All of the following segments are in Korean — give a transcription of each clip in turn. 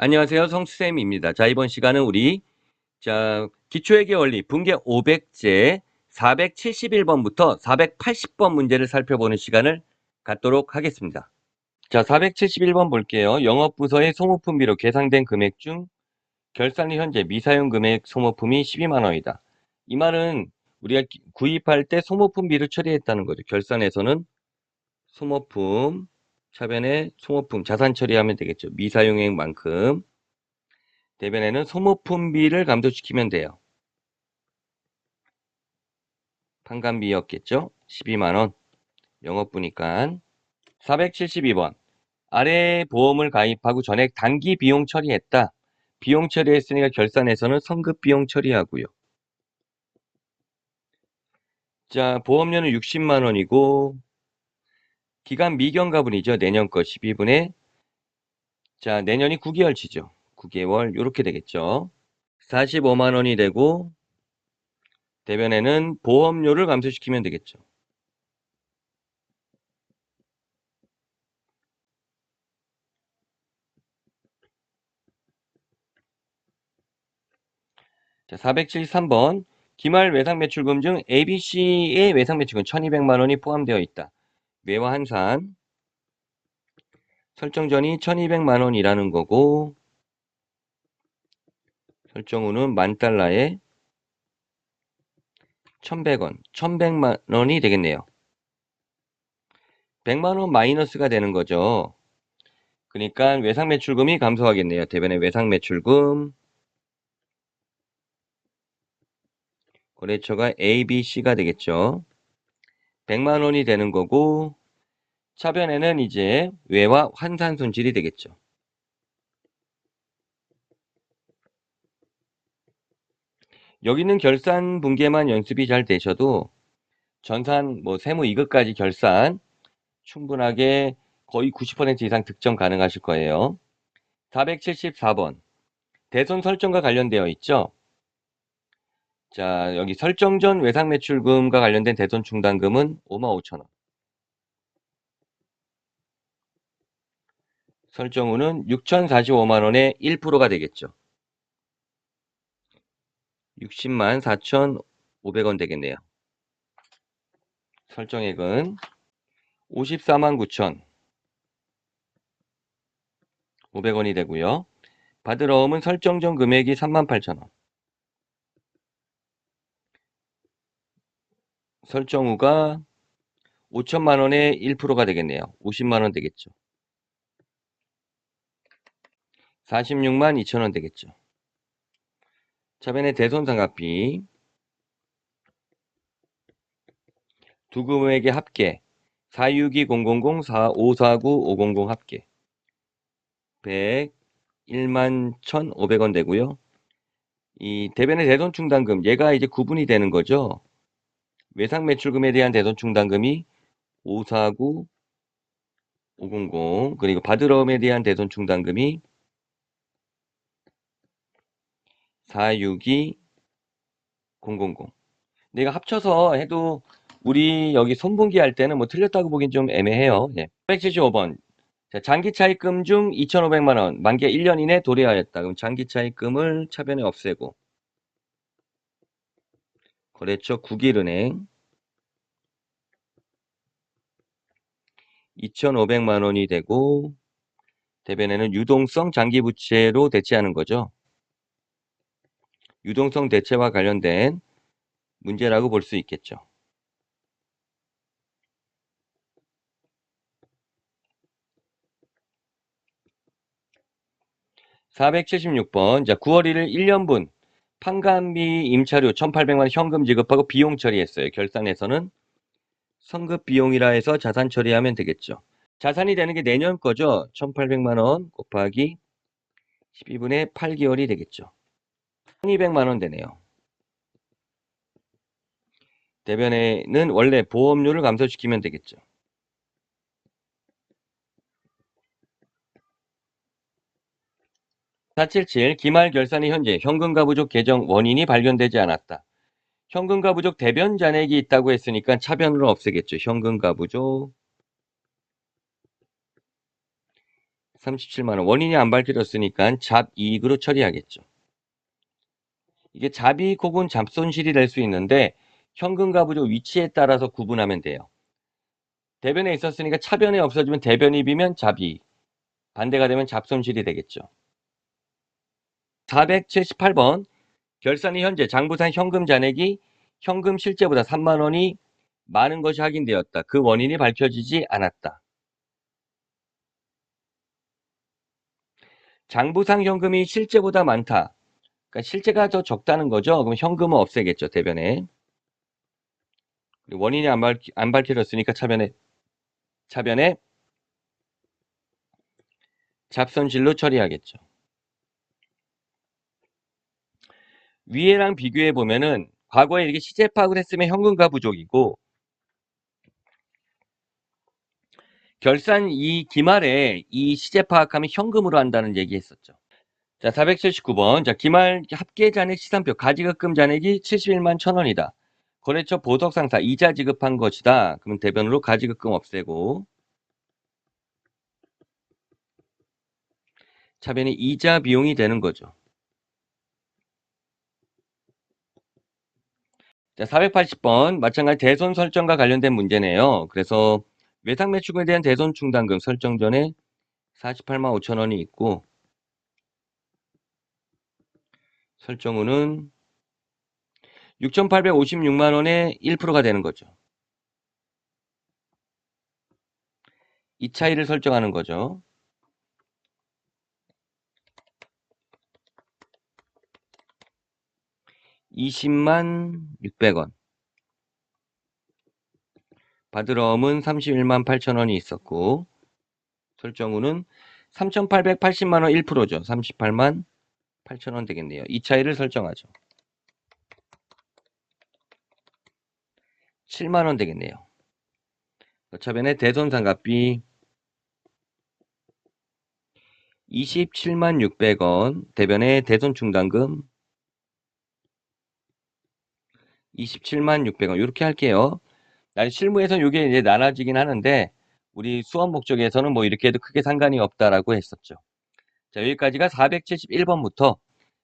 안녕하세요. 성수쌤입니다. 자, 이번 시간은 우리, 자, 기초회계 원리 분계 500제 471번부터 480번 문제를 살펴보는 시간을 갖도록 하겠습니다. 자, 471번 볼게요. 영업부서의 소모품비로 계상된 금액 중 결산 후 현재 미사용 금액 소모품이 12만 원이다. 이 말은 우리가 기- 구입할 때 소모품비를 처리했다는 거죠. 결산에서는 소모품, 차변에 소모품, 자산 처리하면 되겠죠. 미사용액만큼. 대변에는 소모품비를 감소시키면 돼요. 판관비였겠죠? 12만원. 영업부니까. 472번. 아래 보험을 가입하고 전액 단기 비용 처리했다. 비용 처리했으니까 결산에서는 성급 비용 처리하고요. 자, 보험료는 60만원이고, 기간 미경 가분이죠. 내년 거 12분에. 자, 내년이 9개월치죠. 9개월. 요렇게 되겠죠. 45만 원이 되고, 대변에는 보험료를 감소시키면 되겠죠. 자, 473번. 기말 외상 매출금 중 ABC의 외상 매출금 1200만 원이 포함되어 있다. 매와 한산. 설정 전이 1200만 원이라는 거고, 설정 후는 만 달러에 1100원, 1100만 원이 되겠네요. 100만 원 마이너스가 되는 거죠. 그러니까 외상 매출금이 감소하겠네요. 대변의 외상 매출금. 거래처가 A, B, C가 되겠죠. 100만 원이 되는 거고 차변에는 이제 외와 환산 손실이 되겠죠. 여기는 결산 분계만 연습이 잘 되셔도 전산 뭐 세무 이것까지 결산 충분하게 거의 90% 이상 득점 가능하실 거예요. 474번 대손 설정과 관련되어 있죠. 자, 여기 설정 전 외상 매출금과 관련된 대손 충당금은 5만 5천 원. 설정 후는 6,045만 원의 1%가 되겠죠. 60만 4,500원 되겠네요. 설정액은 54만 9천 500원이 되고요. 받으러 오면 설정 전 금액이 3만 8천 원. 설정 후가 5천만 원의 1%가 되겠네요. 50만 원 되겠죠. 46만 2천 원 되겠죠. 차변의 대손 상각비 두 금액의 합계 462000 4549 500 합계 101만 1,500원 되고요. 이 대변의 대손 충당금 얘가 이제 구분이 되는 거죠. 외상 매출금에 대한 대손 충당금이 549 500 그리고 받으러움에 대한 대손 충당금이 462 000 내가 합쳐서 해도 우리 여기 손분기 할 때는 뭐 틀렸다고 보긴 좀 애매해요. 예. 175번. 자, 장기 차입금 중 2,500만 원 만기 1년 이내 도래하였다. 그럼 장기 차입금을 차변에 없애고 거래처 국일은행 2,500만 원이 되고 대변에는 유동성 장기 부채로 대체하는 거죠. 유동성 대체와 관련된 문제라고 볼 수 있겠죠. (476번) 자 9월 1일 1년분 판관비 임차료 1,800만 원 현금 지급하고 비용 처리했어요. 결산에서는 성급 비용이라 해서 자산 처리하면 되겠죠. 자산이 되는 게 내년 거죠. 1,800만 원 곱하기 12분의 8개월이 되겠죠. 1,200만 원 되네요. 대변에는 원래 보험료를 감소시키면 되겠죠. 477 기말 결산의 현재 현금가 부족 계정 원인이 발견되지 않았다. 현금가 부족 대변 잔액이 있다고 했으니까 차변으로 없애겠죠. 현금가 부족 37만원. 원인이 안 밝혀졌으니까 잡이익으로 처리하겠죠. 이게 잡이익 혹은 잡손실이 될 수 있는데 현금과 부조 위치에 따라서 구분하면 돼요. 대변에 있었으니까 차변에 없어지면 대변입이면 잡이익. 반대가 되면 잡손실이 되겠죠. 478번 결산이 현재 장부상 현금 잔액이 현금 실제보다 3만 원이 많은 것이 확인되었다. 그 원인이 밝혀지지 않았다. 장부상 현금이 실제보다 많다. 그러니까 실제가 더 적다는 거죠. 그럼 현금은 없애겠죠. 대변에. 원인이 안, 밝, 안 밝혀졌으니까 차변에 차변에 잡손실로 처리하겠죠. 위에랑 비교해 보면은 과거에 이렇게 시제 파악을 했으면 현금과 부족이고 결산 이 기말에 이 시제 파악하면 현금으로 한다는 얘기 했었죠. 자, 479번. 자, 기말 합계 잔액 시산표 가지급금 잔액이 71만 1000원이다. 거래처 보석 상사 이자 지급한 것이다. 그러면 대변으로 가지급금 없애고 차변이 이자 비용이 되는 거죠. 자, 480번 마찬가지 대손 설정과 관련된 문제네요. 그래서 외상 매출금에 대한 대손 충당금 설정 전에 48만 5천 원이 있고 설정후는 6,856만 원의 1%가 되는 거죠. 이 차이를 설정하는 거죠. (20만 600원) 바드럼은 31만 8천 원이 있었고 설정후는 3,880만 원 1%죠. 38만 8천 원 되겠네요. 이 차이를 설정하죠. 7만 원 되겠네요. 차변에 대손상가비 27만 600원, 대변에 대손 충당금 27만 600원 이렇게 할게요. 나중에 실무에서 이게 이제 나눠지긴 하는데 우리 수업 목적에서는 뭐 이렇게 해도 크게 상관이 없다라고 했었죠. 자, 여기까지가 471번부터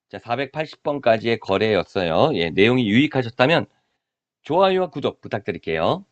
자, 480번까지의 거래였어요. 예, 내용이 유익하셨다면 좋아요와 구독 부탁드릴게요.